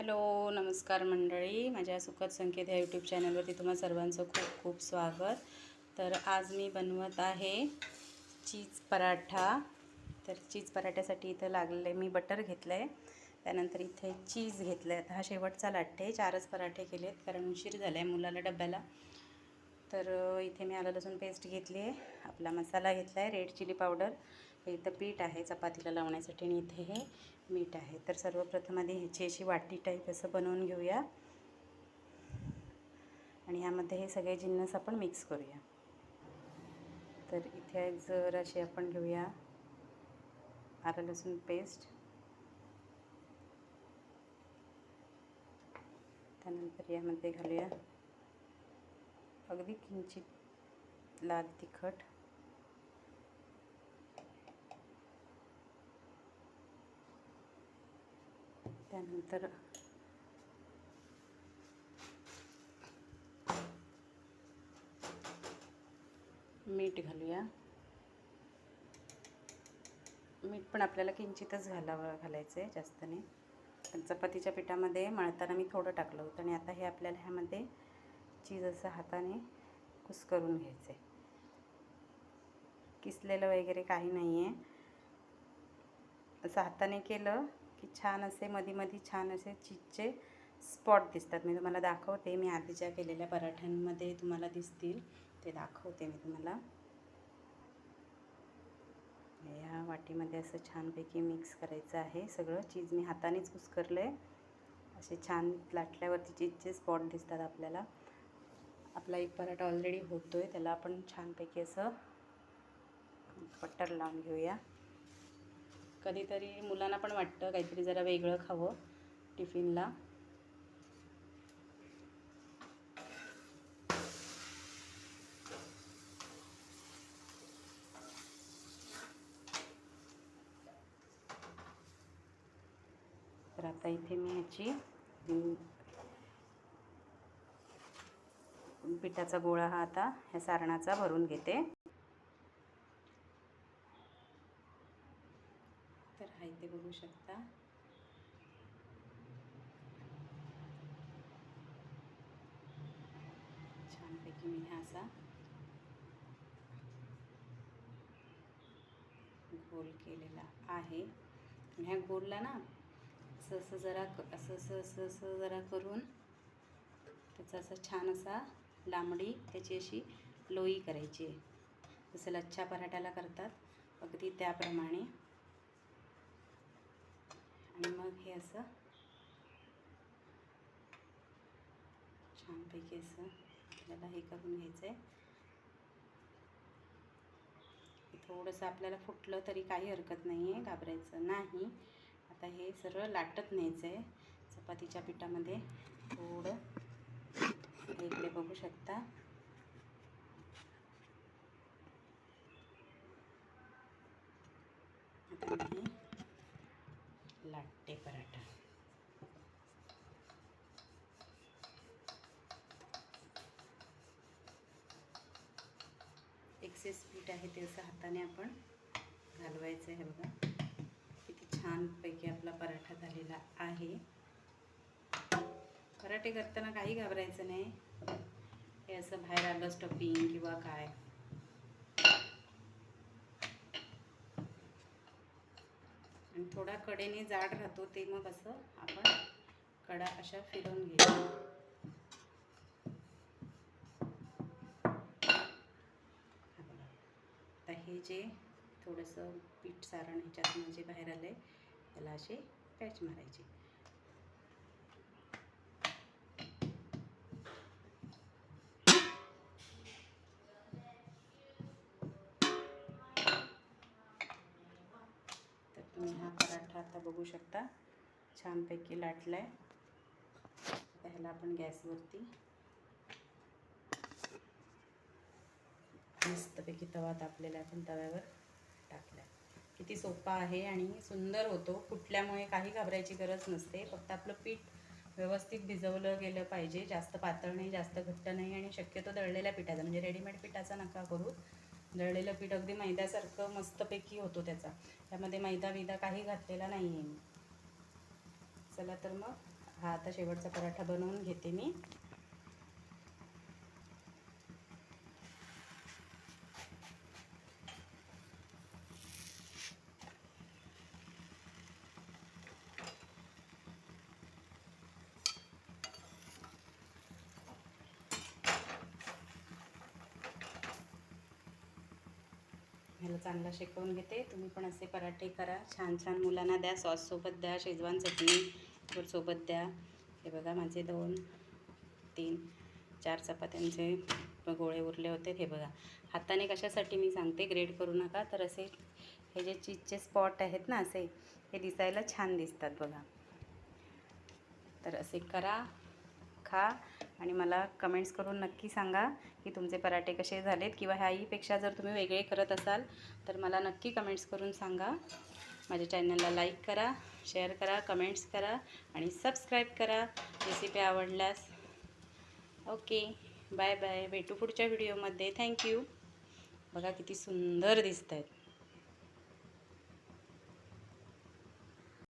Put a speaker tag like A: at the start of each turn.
A: Hello नमस्कार मंडळी. माझ्या सुखद संकेत या यूट्यूब चॅनलवरती तुम्हा सर्वांचं खूप खूप स्वागत. तर आज मी बनवत आहे चीज पराठा. तर चीज पराठ्यासाठी इथं लागले मी बटर घेतलं आहे त्यानंतर इथे चीज घेतलं आहे हा शेवटचा लाटते चारच पराठे केलेत कारण उशीर झाला आहे मुलाला डब्याला. तर इथे मी आलं लसूण पेस्ट घेतली आहे आपला मसाला घेतला आहे रेड चिली पावडर हे इथं पीठ आहे चपातीला लावण्यासाठी आणि इथे हे मीठ आहे. तर सर्वप्रथम आधी ह्याची अशी वाटी टाईप असं बनवून घेऊया. आणि यामध्ये हे सगळे जिन्नस आपण मिक्स करूया. तर इथे जराशी आपण घेऊया. आलं लसूण पेस्ट त्यानंतर यामध्ये घालूया. अगदी किंचित लाल तिखट. त्यानंतर मीठ घालूया. मीठ पण आपल्याला किंचितच घालावं घालायचं आहे जास्त नाही पण चपातीच्या पिठामध्ये मळताना मी थोडं टाकलं होतं आणि आता हे आपल्याला ह्यामध्ये चीज असं हाताने कुस्करून घ्यायचं आहे किसलेलं वगैरे काही नाही आहे असं हाताने केलं की छान असे मध्ये मध्ये छान असे चीजचे स्पॉट दिसतात. मी तुम्हाला दाखवते. मी आधीच्या केलेल्या पराठ्यांमध्ये तुम्हाला दिसतील ते दाखवते मी तुम्हाला. या वाटीमध्ये असं छानपैकी मिक्स करायचं आहे. सगळं चीज मी हातानेच कुस्करलं आहे असे छान लाटल्यावरती चीजचे स्पॉट दिसतात आपल्याला. आपला एक पराठा ऑलरेडी होतो आहे त्याला आपण छानपैकी असं बटर लावून घेऊया. कधीतरी मुलांना पण वाटतं काहीतरी जरा वेगळं खावं टिफिनला. तर आता इथे मी ह्याची पिठाचा गोळा हा आता ह्या सारणाचा भरून घेते तर हा इथे बघू शकता. छानपैकी मी हा असा गोल केलेला आहे. ह्या गोलला ना असं असं जरा क- असं असं असं असं जरा करून त्याचा असा छान असा लांबडी त्याची अशी लोई करायची आहे. जसं लच्छा पराठ्याला करतात अगदी त्याप्रमाणे. आणि मग हे असं छानपैकी असं आपल्याला हे करून घ्यायचं आहे थोडंसं आपल्याला फुटलं तरी काही हरकत नाही आहे घाबरायचं नाही. आता हे सरळ लाटत न्यायचं आहे चपातीच्या पिठामध्ये. थोडं इकडे बघू शकता आता मी हे पराठा. एक्सेस पीठ आहे ते असं हाताने आपण घालवायचं आहे बघा किती छानपैकी आपला पराठा झालेला आहे. पराठे करताना काही घाबरायचं नाही. हे असं बाहेर आलं स्टफिंग किंवा काय आणि थोडा कडेने जाड राहतो ते मग असं आपण कडा अशा फिरवून घ्यायच्या आता हे जे थोडंसं पीठ सारण ह्याच्यातून जे बाहेर आलं आहे त्याला असे पॅच मारायचे. आता बघू शकता. छानपैकी लाटला आहे आता ह्याला आपण गॅसवरती मस्तपैकी तवा तापलेला आहे आपण तव्यावर टाकला किती सोपा आहे आणि सुंदर होतो. कुठल्यामुळे काही घाबरायची गरज नसते. फक्त आपलं पीठ व्यवस्थित भिजवलं गेलं पाहिजे. जास्त पातळ नाही जास्त घट्ट नाही आणि शक्यतो दळलेल्या पिठाचा म्हणजे रेडीमेड पिठाचा नका करू. दळलेलं पीठ अगदी मैद्यासारखं मस्तपैकी होतो त्याचा. त्यामध्ये मैदा बिदा काही घातलेला नाही आहे मी. चला तर मग हा आता शेवटचा पराठा बनवून घेते मी. ह्याला चांगला शेकवून घेते. तुम्ही पण असे पराठे करा. छान छान मुलांना द्या. सॉससोबत द्या. शेजवान चटणी सोबत द्या. हे बघा माझे दोन तीन चार चपात्यांचे गोळे उरले होते. हे बघा. हाताने कशासाठी मी सांगते. ग्रेड करू नका. तर असे हे जे चीजचे स्पॉट आहेत ना असे हे दिसायला छान दिसतात बघा. तर असे करा. खा. आणि मला कमेंट्स करून नक्की सांगा की तुमचे पराठे कसे झालेत किंवा ह्याहीपेक्षा जर तुम्ही वेगळे करत असाल तर मला नक्की कमेंट्स करून सांगा. माझ्या चॅनलला लाईक करा शेअर करा कमेंट्स करा आणि सबस्क्राईब करा. रेसिपी आवडल्यास. ओके बाय बाय भेटू पुढच्या व्हिडिओमध्ये थँक्यू बघा किती सुंदर दिसत आहेत